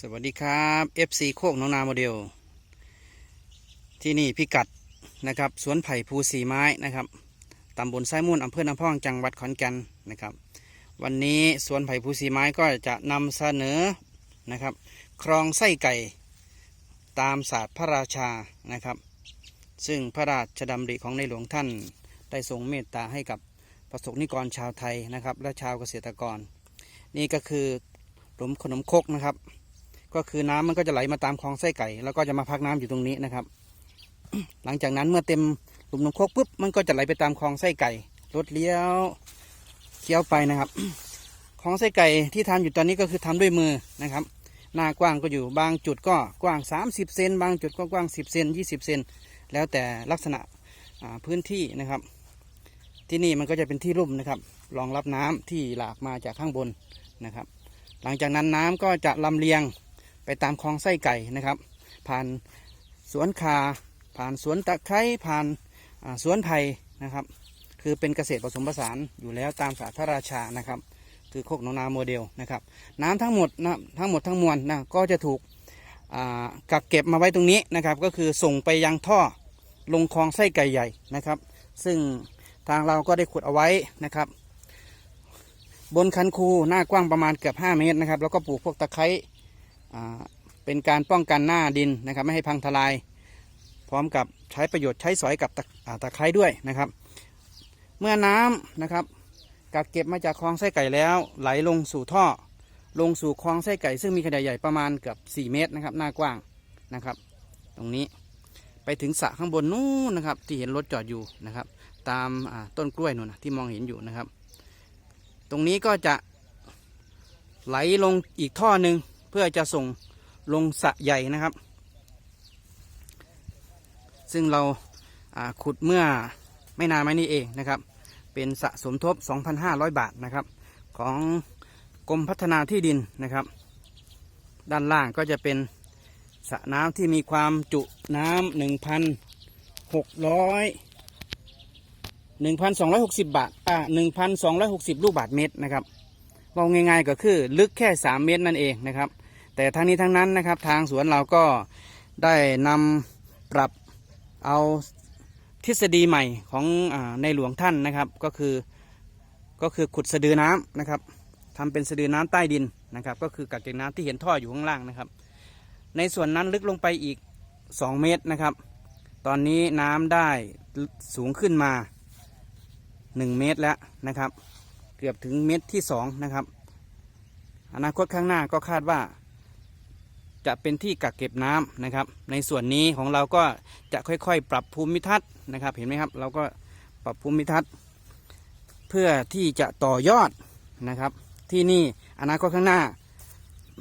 สวัสดีครับ FC โคกน้องนาโมเดล ที่นี่พิกัดนะครับสวนไผ่ภูสีไม้นะครับตำบลไส้มุ่นอำเภอน้ำพองจังหวัดขอนแก่นนะครับ วันนี้สวนไผ่ภูสีไม้ก็จะนำเสนอนะครับ ครองไส้ไก่ตามศาสตร์พระราชานะครับ ซึ่งพระราชดำริของในหลวงท่านได้ทรงเมตตาให้กับประสบนิกรชาวไทยนะครับ และชาวเกษตรกร นี่ก็คือหลุมขนมคกนะครับ ก็คือน้ำมันก็จะไหลมาตามคลองไส้ไก่ แล้วก็จะมาพักน้ำอยู่ตรงนี้นะครับ หลังจากนั้นเมื่อเต็มหลุมนมโคกปุ๊บมันก็จะไหลไปตามคลองไส้ไก่รถเลี้ยวเคี้ยวไปนะครับคลองไส้ไก่ที่ทำอยู่ตอนนี้ก็คือทำด้วยมือนะครับ หน้ากว้างก็อยู่บางจุดก็กว้าง 30เซนบางจุดก็กว้าง 10เซน20เซนแล้วแต่ลักษณะพื้นที่นะครับ ที่นี่มันก็จะเป็นที่ลุ่มนะครับรองรับน้ำที่หลากมาจากข้างบนนะครับ หลังจากนั้นน้ำก็จะลำเลียง ไปตามคลองไส้ไก่นะครับ ผ่านสวนคา ผ่านสวนตะไคร้ผ่านสวนไผ่นะครับ คือเป็นเกษตรผสมผสานอยู่แล้วตามศาสตร์พระราชานะครับ คือโคกหนองนาโมเดลนะครับ น้ำทั้งหมดนะทั้งหมดทั้งมวลนะก็จะถูกกักเก็บมาไว้ตรงนี้นะครับ ก็คือส่งไปยังท่อลงคลองไส้ไก่ใหญ่นะครับ ซึ่งทางเราก็ได้ขุดเอาไว้นะครับ บนคันคูหน้ากว้างประมาณเกือบ 5 เมตรนะครับ แล้วก็ปลูกพวกตะไคร้ เป็นการป้องกันหน้าดินนะครับ ไม่ให้พังทลาย พร้อมกับใช้ประโยชน์ใช้สอยกับตะตะไคร้ด้วยนะครับ เมื่อน้ำนะครับกักเก็บมาจากคลองไส้ไก่แล้ว ไหลลงสู่ท่อ ลงสู่คลองไส้ไก่ ซึ่งมีขนาดใหญ่ประมาณเกือบ4 เมตรนะครับ หน้ากว้างนะครับ ตรงนี้ไปถึงสระข้างบนนู้นนะครับ ที่เห็นรถจอดอยู่นะครับ ตามต้นกล้วยนู่นนะที่มองเห็นอยู่นะครับ ตรงนี้ก็จะไหลลงอีกท่อหนึ่ง พื่อจะส่งลงสระใหญ่นะครับ ซึ่งเราาขุดเมื่อไม่นานมานี้เองนะครับ เป็นสะสมทบ 2,500 บาทนะครับ ของกรมพัฒนาที่ดินนะครับ ด้านล่างก็จะเป็นสระน้ำที่มีความจุน้ำ1,600 1,260 บาท อ่า1,260 ลูกบาทเมตรนะครับบอกง่ายๆก็คือลึกแค่ 3 เมตรนั่นเองนะครับ แต่ทั้งนี้ทั้งนั้นนะครับ ทางสวนเราก็ได้นำปรับเอาทฤษฎีใหม่ของอในหลวงท่านนะครับ ก็คือก็คือขุดสะดือน้ำนะครับทำเป็นสะดือน้ำใต้ดินนะครับ ก็คือกักเก็บน้ำที่เห็นท่ออยู่ข้างล่างนะครับ ในส่วนนั้นลึกลงไปอีก 2 เมตรนะครับ ตอนนี้น้ำได้สูงขึ้นมา 1 เมตรแล้วนะครับ เกือบถึงเมตรที่2นะครับอนาคตข้างหน้าก็คาดว่า จะเป็นที่กักเก็บน้ำนะครับ ในส่วนนี้ของเราก็จะค่อยๆ ปรับภูมิทัศน์นะครับ เห็นไหมครับ เราก็ปรับภูมิทัศน์ เพื่อที่จะต่อยอดนะครับ ที่นี่อนาคตข้างหน้า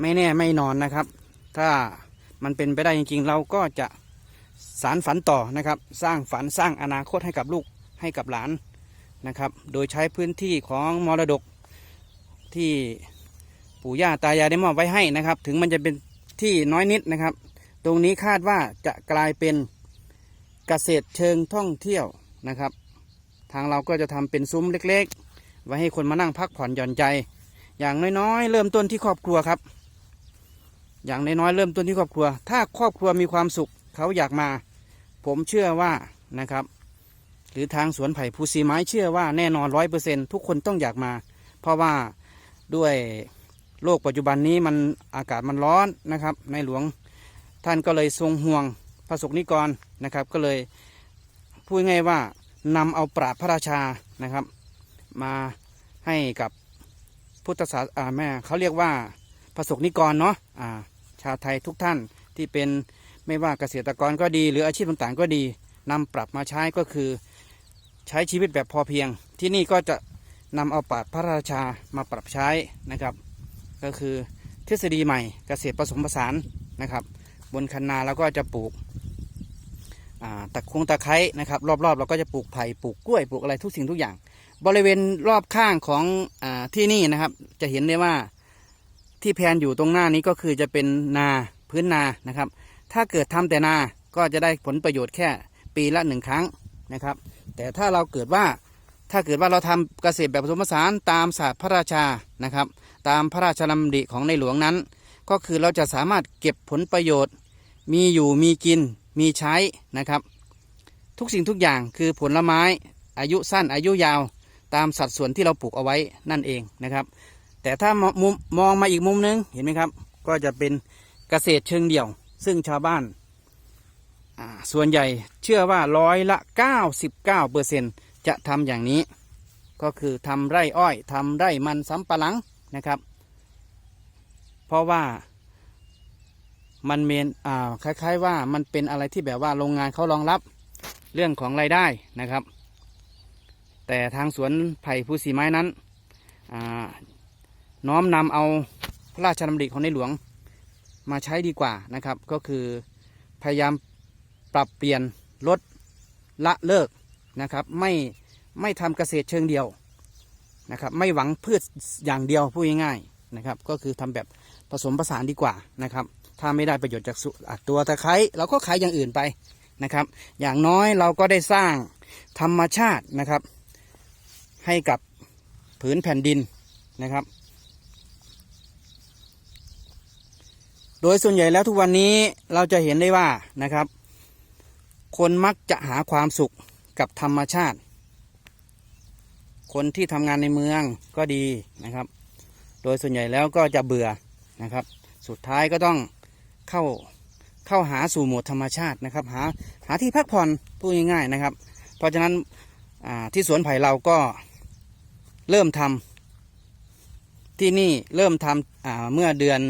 ไม่แน่ไม่นอนนะครับ ถ้ามันเป็นไปได้จริง ๆ เราก็จะสารฝันต่อนะครับ สร้างฝันสร้างอนาคตให้กับลูกให้กับหลานนะครับ โดยใช้พื้นที่ของมรดกที่ปู่ย่าตายายได้มอบไว้ให้นะครับ ถึงมันจะเป็น ที่น้อยนิดนะครับ ตรงนี้คาดว่าจะกลายเป็นเกษตรเชิงท่องเที่ยวนะครับ ทางเราก็จะทำเป็นซุ้มเล็ก ๆ ไว้ให้คนมานั่งพักผ่อนหย่อนใจ อย่างน้อยๆ เริ่มต้นที่ครอบครัวครับ อย่างน้อยๆเริ่มต้นที่ครอบครัว ถ้าครอบครัวมีความสุขเขาอยากมา ผมเชื่อว่านะครับ หรือทางสวนไผ่ภูสีไม้เชื่อว่าแน่นอนร้อยเปอร์เซ็นทุกคนต้องอยากมา เพราะว่าด้วย โลกปัจจุบันนี้มันอากาศมันร้อนนะครับ ในหลวงท่านก็เลยทรงห่วงพระสงฆ์นิกรนะครับ ก็เลยพูดง่ายว่านำเอาปราบพระราชานะครับ มาให้กับพุทธศาสอ่าแม่เขาเรียกว่าพระสงฆ์นิกรเนาะอ่าชาวไทยทุกท่านที่เป็นไม่ว่าเกษตรกรก็ดี หรืออาชีพต่างๆก็ดีนำปรับมาใช้ก็คือใช้ชีวิตแบบพอเพียง ที่นี่ก็จะนำเอาปราบพระราชามาปรับใช้นะครับ ก็คือทฤษฎีใหม่เกษตรผสมผสานนะครับ บนคันนาเราก็จะปลูกตะคงตะไคร้นะครับ รอบๆเราก็จะปลูกไผ่ปลูกกล้วยปลูกอะไรทุกสิ่งทุกอย่าง บริเวณรอบข้างของอที่นี่นะครับ จะเห็นได้ว่าที่แพนอยู่ตรงหน้านี้ก็คือจะเป็นนาพื้นนานะครับ ถ้าเกิดทำแต่นาก็จะได้ผลประโยชน์แค่ปีละหนึ่งครั้งนะครับ แต่ถ้าเราเกิดว่าถ้าเกิดว่าเราทำเกษตรแบบผสมผสานตามศาสตร์พระราชานะครับ ตามพระราชดำริของในหลวงนั้น ก็คือเราจะสามารถเก็บผลประโยชน์ มีอยู่มีกินมีใช้นะครับ ทุกสิ่งทุกอย่างคือผลไม้อายุสั้นอายุยาวตามสัดส่วนที่เราปลูกเอาไว้นั่นเองนะครับ แต่ถ้ามุมมองมาอีกมุมนึงเห็นไหมครับ ก็จะเป็นเกษตรเชิงเดี่ยว ซึ่งชาวบ้าน ส่วนใหญ่เชื่อว่าร้อยละ 99เปอร์เซ็นจะทำอย่างนี้ ก็คือทำไร่อ้อยทำไร่มันสำปะหลัง นะครับ เพราะว่ามันเมนอ่าคล้าย ๆ ว่ามันเป็นอะไรที่แบบว่าโรงงานเขารองรับเรื่องของรายได้นะครับ แต่ทางสวนไผ่ภูสีไม้นั้นอ่าน้อมนำเอาพระราชดำริของในหลวงมาใช้ดีกว่านะครับ ก็คือพยายามปรับเปลี่ยนลดละเลิกนะครับ ไม่ไม่ทำเกษตรเชิงเดียว นะครับไม่หวังพืชอย่างเดียวพูดง่ายๆนะครับก็คือทำแบบผสมผสานดีกว่านะครับถ้าไม่ได้ประโยชน์จากตัวตะไคร้เราก็ขายอย่างอื่นไปนะครับอย่างน้อยเราก็ได้สร้างธรรมชาตินะครับ ให้กับผืนแผ่นดินนะครับ โดยส่วนใหญ่แล้วทุกวันนี้เราจะเห็นได้ว่านะครับ คนมักจะหาความสุขกับธรรมชาติ คนที่ทำงานในเมืองก็ดีนะครับ โดยส่วนใหญ่แล้วก็จะเบื่อนะครับ สุดท้ายก็ต้องเข้าเข้าหาสู่โหมดธรรมชาตินะครับ หาหาที่พักผ่อนพูดง่ายๆนะครับ เพราะฉะนั้นที่สวนไผ่เราก็เริ่มทำที่นี่เริ่มทำเมื่อเดือน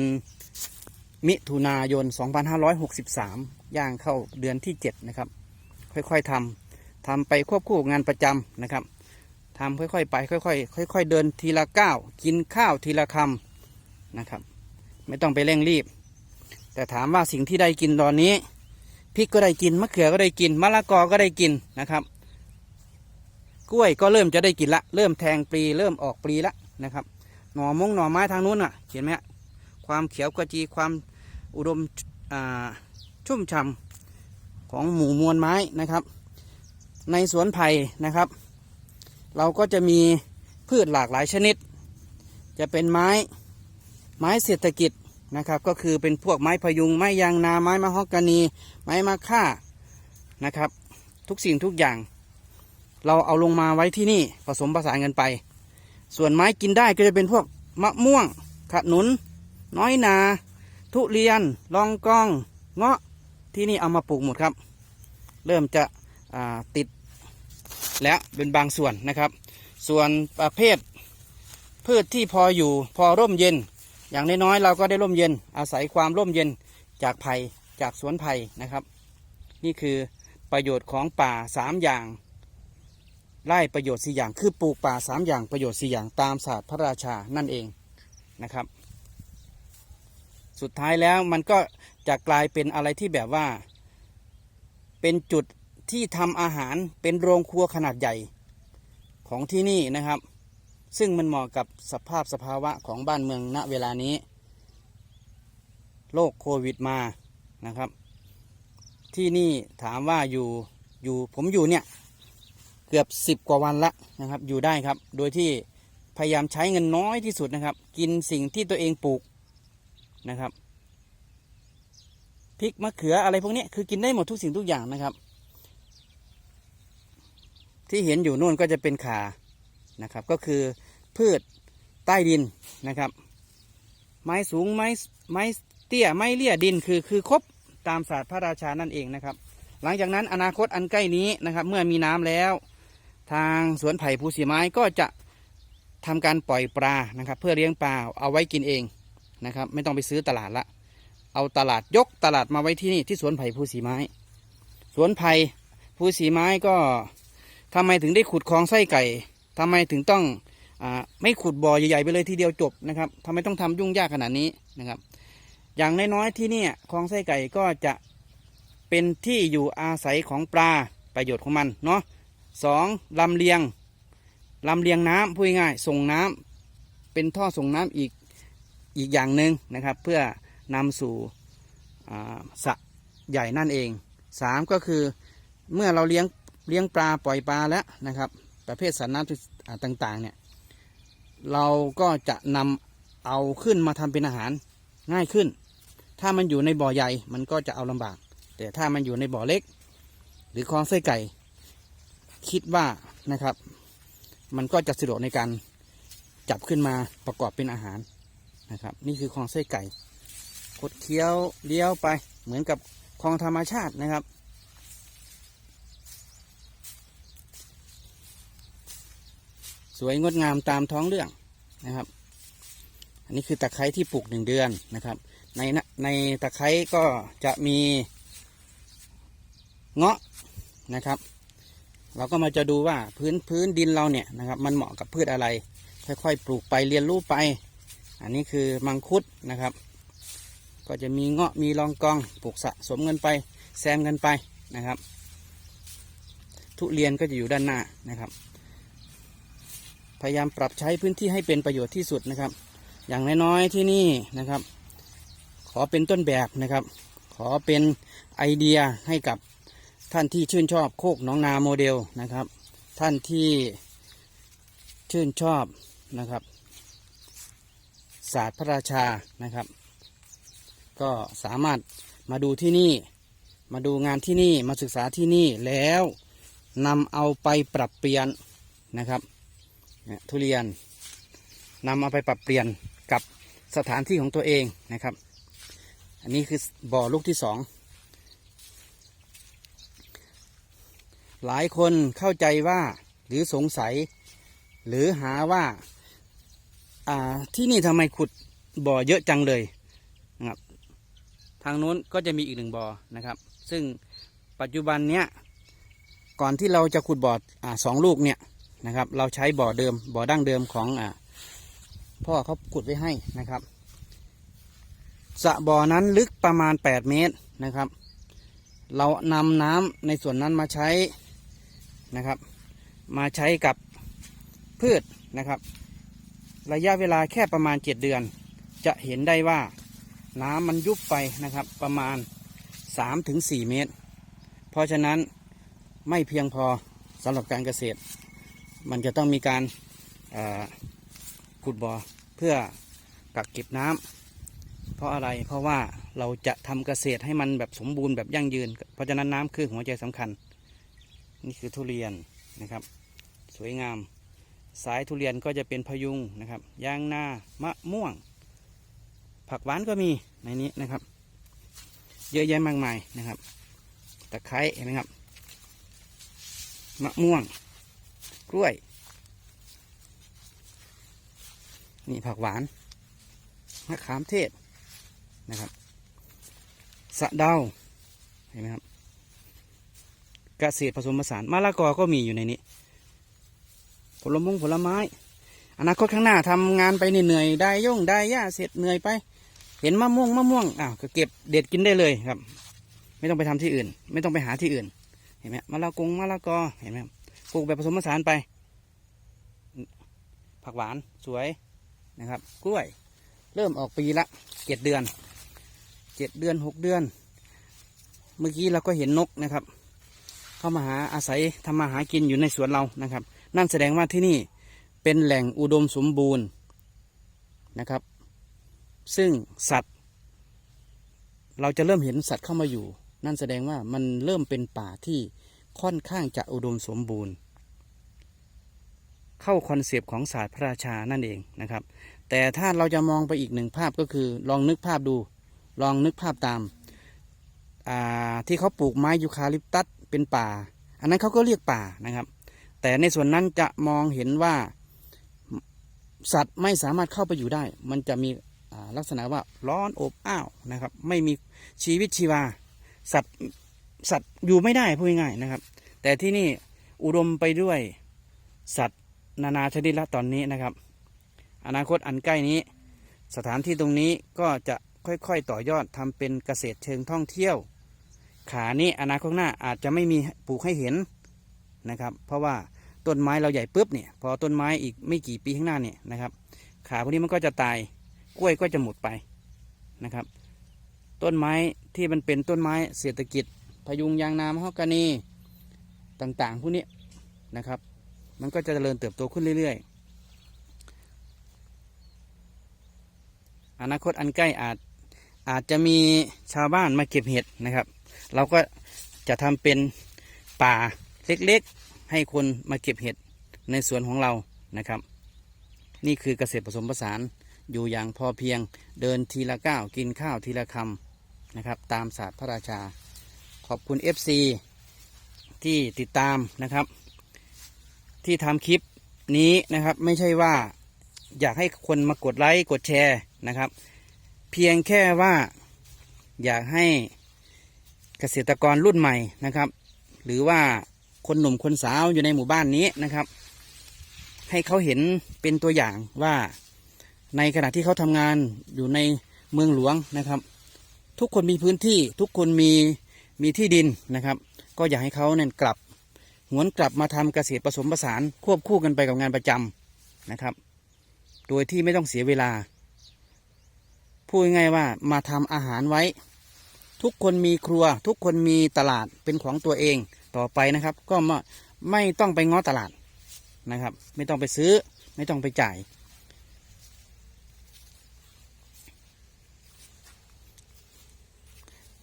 มิถุนายน 2563 ย่างเข้าเดือนที่ 7 นะครับ ค่อยๆทำทำไปควบคู่งานประจำนะครับ ทำค่อยๆไปค่อยๆค่อย ๆ เดินทีละก้าวกินข้าวทีละคำนะครับ ไม่ต้องไปเร่งรีบ แต่ถามว่าสิ่งที่ได้กินตอนนี้พริกก็ได้กินมะเขือก็ได้กินมะละกอก็ได้กินนะครับ กล้วยก็เริ่มจะได้กินละ เริ่มแทงปลีเริ่มออกปลีละนะครับ หน่อมงหน่อไม้ทางนู้นอะ เห็นไหมความเขียวกระจีความอุดมชุ่มฉ่ำของหมู่มวลไม้นะครับ ในสวนไผ่นะครับ เราก็จะมีพืชหลากหลายชนิด จะเป็นไม้ไม้เศรษฐกิจนะครับ ก็คือเป็นพวกไม้พยุงไม้ยางนาไม้มะฮอกกานี ไม้มะค่านะครับ ทุกสิ่งทุกอย่าง เราเอาลงมาไว้ที่นี่ผสมผสานกันไป ส่วนไม้กินได้ก็จะเป็นพวกมะม่วงขนุน น้อยนา ทุเรียนลองกองเงาะที่นี่เอามาปลูกหมดครับ เริ่มจะติด แล้วเป็นบางส่วนนะครับ ส่วนประเภทพืชที่พออยู่พอร่มเย็น อย่างน้อยๆเราก็ได้ร่มเย็น อาศัยความร่มเย็นจากไผ่จากสวนไผ่นะครับ นี่คือประโยชน์ของป่าสามอย่าง ไล่ประโยชน์สี่อย่าง คือปลูกป่าสามอย่างประโยชน์สี่อย่างตามศาสตร์พระราชานั่นเองนะครับ สุดท้ายแล้วมันก็จะกลายเป็นอะไรที่แบบว่า เป็นจุด ที่ทำอาหารเป็นโรงครัวขนาดใหญ่ของที่นี่นะครับ ซึ่งมันเหมาะกับสภาพสภาวะของบ้านเมืองณเวลานี้ โรคโควิดมานะครับ ที่นี่ถามว่าอยู่อยู่ผมอยู่เนี่ยเกือบสิบกว่าวันละนะครับ อยู่ได้ครับ โดยที่พยายามใช้เงินน้อยที่สุดนะครับ กินสิ่งที่ตัวเองปลูกนะครับพริกมะเขืออะไรพวกนี้คือกินได้หมดทุกสิ่งทุกอย่างนะครับ ที่เห็นอยู่นู่นก็จะเป็นขานะครับ ก็คือพืชใต้ดินนะครับ ไม้สูงไม้ไม้เตี้ยไม้เลี่ยดินคือคือครบตามศาสตร์พระราชานั่นเองนะครับ หลังจากนั้นอนาคตอันใกล้นี้นะครับ เมื่อมีน้ำแล้ว ทางสวนไผ่ภูสีไม้ก็จะทำการปล่อยปลานะครับ เพื่อเลี้ยงปลาเอาไว้กินเองนะครับ ไม่ต้องไปซื้อตลาดละ เอาตลาดยกตลาดมาไว้ที่นี่ที่สวนไผ่ภูสีไม้ สวนไผ่ภูสีไม้ก็ ทำไมถึงได้ขุดคลองไส้ไก่ทำไมถึงต้องอไม่ขุดบ่อใหญ่ๆไปเลยทีเดียวจบนะครับทำไมต้องทำยุ่งยากขนาดนี้นะครับ อย่างน้อยๆที่นี่คลองไส้ไก่ก็จะเป็นที่อยู่อาศัยของปลาประโยชน์ของมันเนาะสองลำเลียงลำเลียงน้ำพูดง่ายส่งน้ำเป็นท่อส่งน้ำอีกอีกอย่างหนึ่งนะครับ เพื่อนำสู่สระใหญ่นั่นเองสามก็คือเมื่อเราเลี้ยง เลี้ยงปลาปล่อยปลาแล้วนะครับ ประเภทสัตว์น้ำต่างๆเนี่ยเราก็จะนำเอาขึ้นมาทำเป็นอาหารง่ายขึ้น ถ้ามันอยู่ในบ่อใหญ่มันก็จะเอาลำบาก แต่ถ้ามันอยู่ในบ่อเล็ก หรือคลองไส้ไก่ คิดว่านะครับ มันก็จะสะดวกในการจับขึ้นมาประกอบเป็นอาหารนะครับ นี่คือคลองไส้ไก่คดเคี้ยวเลี้ยวไปเหมือนกับคลองธรรมชาตินะครับ วยงดงามตามท้องเรื่องนะครับ อันนี้คือตะไคร้ที่ปลูกหนึ่งเดือนนะครับ ในในตะไคร้ก็จะมีเงาะนะครับ เราก็มาจะดูว่าพื้นพื้นดินเราเนี่ยนะครับ มันเหมาะกับพืชอะไร ค่อยๆ ปลูกไปเรียนรู้ไป อันนี้คือมังคุดนะครับ ก็จะมีเงาะมีรองกองปลูกสะสมกันไปแซมกันไปนะครับ ทุเรียนก็จะอยู่ด้านหน้านะครับ ยายามปรับใช้พื้นที่ให้เป็นประโยชน์ที่สุดนะครับ อย่างน้อยๆที่นี่นะครับ ขอเป็นต้นแบบนะครับ ขอเป็นไอเดียให้กับท่านที่ชื่นชอบโคกหน้องนาโมเดลนะครับ ท่านที่ชื่นชอบนะครับ ศาสตร์พระราชานะครับ ก็สามารถมาดูที่นี่ มาดูงานที่นี่มาศึกษาที่นี่แล้วนำเอาไปปรับเปลี่ยนนะครับ ทุเรียนนำเอาไปปรับเปลี่ยนกับสถานที่ของตัวเองนะครับ อันนี้คือบ่อลูกที่สองหลายคนเข้าใจว่าหรือสงสัย หรือหาว่าาที่นี่ทำไมขุดบ่อเยอะจังเลยนะครับทางโน้นก็จะมีอีกหนึ่งบ่อนะครับ ซึ่งปัจจุบันเนี้ยก่อนที่เราจะขุดบ่ออสองลูกเนี่ย นะครับ เราใช้บ่อเดิมบ่อดั้งเดิมของอพ่อเขาขุดไว้ให้นะครับสระบ่อนั้นลึกประมาณ 8 เมตรนะครับ เรานำน้ำในส่วนนั้นมาใช้นะครับ มาใช้กับพืชนะครับ ระยะเวลาแค่ประมาณ 7 เดือน จะเห็นได้ว่าน้ำมันยุบไปนะครับ ประมาณ 3-4 เมตร เพราะฉะนั้นไม่เพียงพอสำหรับการเกษตร มันจะต้องมีการขุดบ่อเพื่อกักเก็บน้ำเพราะอะไรเพราะว่าเราจะทำเกษตรให้มันแบบสมบูรณ์แบบยั่งยืน เพราะฉะนั้นน้ำคือหัวใจสำคัญ นี่คือทุเรียนนะครับ สวยงาม สายทุเรียนก็จะเป็นพยุงนะครับยางนามะม่วง ผักหวานก็มีในนี้นะครับ เยอะแยะมากมายนะครับตะไคร้เห็นไหมครับมะม่วง ล้วย นี่ผักหวานมะขามเทศนะครับ สะเดาเห็นไหมครับกเกษตรผสมผสานมะละกอก็มีอยู่ในนี้ ผลมงผลไม้ อนาคตข้างหน้าทำงานไปเหนื่อยได้ย่งได้ย่าเสร็จเหนื่อยไป เห็นมะม่วงมะม่วงอ้าวก็เก็บเด็ดกินได้เลยครับ ไม่ต้องไปทำที่อื่น ไม่ต้องไปหาที่อื่น เห็นไหมมะละกงมะละกอเห็นไหมครับ ลูกแบบผสมผสานไป ผักหวานสวยนะครับ กล้วย เริ่มออกปีละเจ็ดเดือนเจ็ดเดือนหกเดือน เมื่อกี้เราก็เห็นนกนะครับ เข้ามาหาอาศัยทำมาหากินอยู่ในสวนเรานะครับ นั่นแสดงว่าที่นี่เป็นแหล่งอุดมสมบูรณ์นะครับ ซึ่งสัตว์ เราจะเริ่มเห็นสัตว์เข้ามาอยู่ นั่นแสดงว่ามันเริ่มเป็นป่าที่ค่อนข้างจะอุดมสมบูรณ์ เข้าคอนเซปต์ของศาสตร์พระราชานั่นเองนะครับ แต่ถ้าเราจะมองไปอีกหนึ่งภาพก็คือ ลองนึกภาพดู ลองนึกภาพตามาที่เขาปลูกไม้ยูคาลิปตัสเป็นป่า อันนั้นเขาก็เรียกป่านะครับ แต่ในส่วนนั้นจะมองเห็นว่าสัตว์ไม่สามารถเข้าไปอยู่ได้ มันจะมีลักษณะว่าร้อนอบอ้าวนะครับ ไม่มีชีวิตชีวา สัตว์สัตว์อยู่ไม่ได้พูดง่ายๆนะครับ แต่ที่นี่อุดมไปด้วยสัตว์ นานาชนิดละตอนนี้นะครับ อนาคตอันใกล้นี้ สถานที่ตรงนี้ก็จะค่อยๆต่อยอดทำเป็นเกษตรเชิงท่องเที่ยว ขานี้อนาคตหน้าอาจจะไม่มีปลูกให้เห็นนะครับ เพราะว่าต้นไม้เราใหญ่ปุ๊บเนี่ยพอต้นไม้อีกไม่กี่ปีข้างหน้าเนี่ยนะครับ ขาพวกนี้มันก็จะตายกล้วยก็จะหมดไปนะครับ ต้นไม้ที่มันเป็นต้นไม้เศรษฐกิจพยุงยางนามฮอกกานีต่างๆพวกนี้นะครับ มันก็จะเจริญเติบโตขึ้นเรื่อยๆ อนาคตอันใกล้อาจอาจจะมีชาวบ้านมาเก็บเห็ดนะครับ เราก็จะทำเป็นป่าเล็กๆ ให้คนมาเก็บเห็ดในสวนของเรานะครับ นี่คือเกษตรผสมผสานอยู่อย่างพอเพียงเดินทีละก้าวกินข้าวทีละคำนะครับ ตามศาสตร์พระราชา ขอบคุณ FC ที่ติดตามนะครับ ที่ทำคลิปนี้นะครับ ไม่ใช่ว่าอยากให้คนมากดไลค์กดแชร์นะครับ เพียงแค่ว่าอยากให้เกษตรกรรุ่นใหม่นะครับ หรือว่าคนหนุ่มคนสาวอยู่ในหมู่บ้านนี้นะครับ ให้เขาเห็นเป็นตัวอย่างว่าในขณะที่เขาทำงานอยู่ในเมืองหลวงนะครับ ทุกคนมีพื้นที่ทุกคนมีมีที่ดินนะครับ ก็อยากให้เขาเนี่ยกลับ หวนกลับมาทำเกษตรผสมผสานควบคู่กันไปกับงานประจำนะครับ โดยที่ไม่ต้องเสียเวลา พูดง่ายว่ามาทำอาหารไว้ ทุกคนมีครัว ทุกคนมีตลาดเป็นของตัวเองต่อไปนะครับ ก็ไม่ไม่ต้องไปง้อตลาดนะครับ ไม่ต้องไปซื้อไม่ต้องไปจ่าย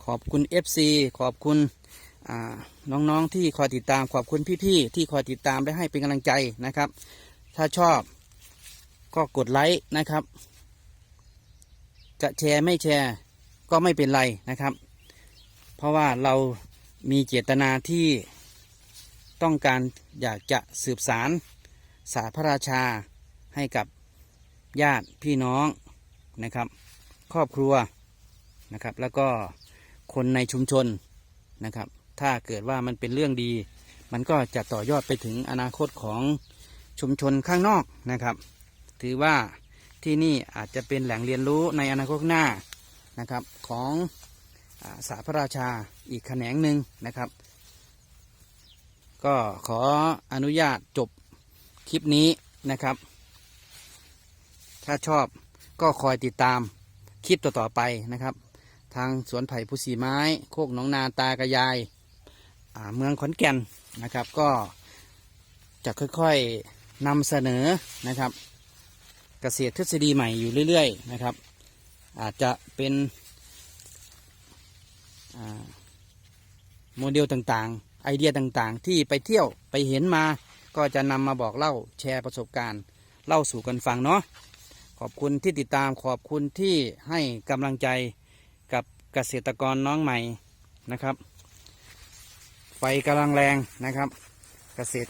ขอบคุณ FC ขอบคุณ น้องๆที่คอยติดตามขอบคุณพี่ๆที่คอยติดตามและให้เป็นกำลังใจนะครับ ถ้าชอบก็กดไลค์นะครับ จะแชร์ไม่แชร์ก็ไม่เป็นไรนะครับ เพราะว่าเรามีเจตนาที่ต้องการอยากจะสืบสารศาสตร์พระราชาให้กับญาติพี่น้องนะครับ ครอบครัวนะครับ แล้วก็คนในชุมชนนะครับ ถ้าเกิดว่ามันเป็นเรื่องดี มันก็จะต่อยอดไปถึงอนาคตของชุมชนข้างนอกนะครับ ถือว่าที่นี่อาจจะเป็นแหล่งเรียนรู้ในอนาคตหน้านะครับของอาสาพระราชาอีกแขนงหนึ่งนะครับ ก็ขออนุญาตจบคลิปนี้นะครับ ถ้าชอบก็คอยติดตามคลิปต่อๆไปนะครับ ทางสวนไผ่ภูสีไม้ โคกหนองนาตากระยาย เมืองขอนแก่นนะครับ ก็จะค่อยๆนำเสนอนะครับ เกษตรทฤษฎีใหม่อยู่เรื่อยๆนะครับ อาจจะเป็นโมเดลต่างๆ ไอเดียต่างๆ ที่ไปเที่ยวไปเห็นมาก็จะนำมาบอกเล่าแชร์ประสบการณ์ เล่าสู่กันฟังเนาะขอบคุณที่ติดตามขอบคุณที่ให้กำลังใจกับเกษตรกรน้องใหม่นะครับ ไฟกำลังแรงนะครับ เกษตร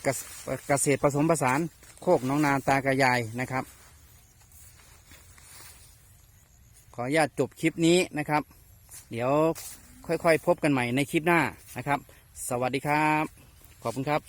เกษตรผสมผสานโคกน้องนาตากระยายนะครับ ขออนุญาตจบคลิปนี้นะครับ เดี๋ยวค่อยๆ พบกันใหม่ในคลิปหน้านะครับ สวัสดีครับ ขอบคุณครับ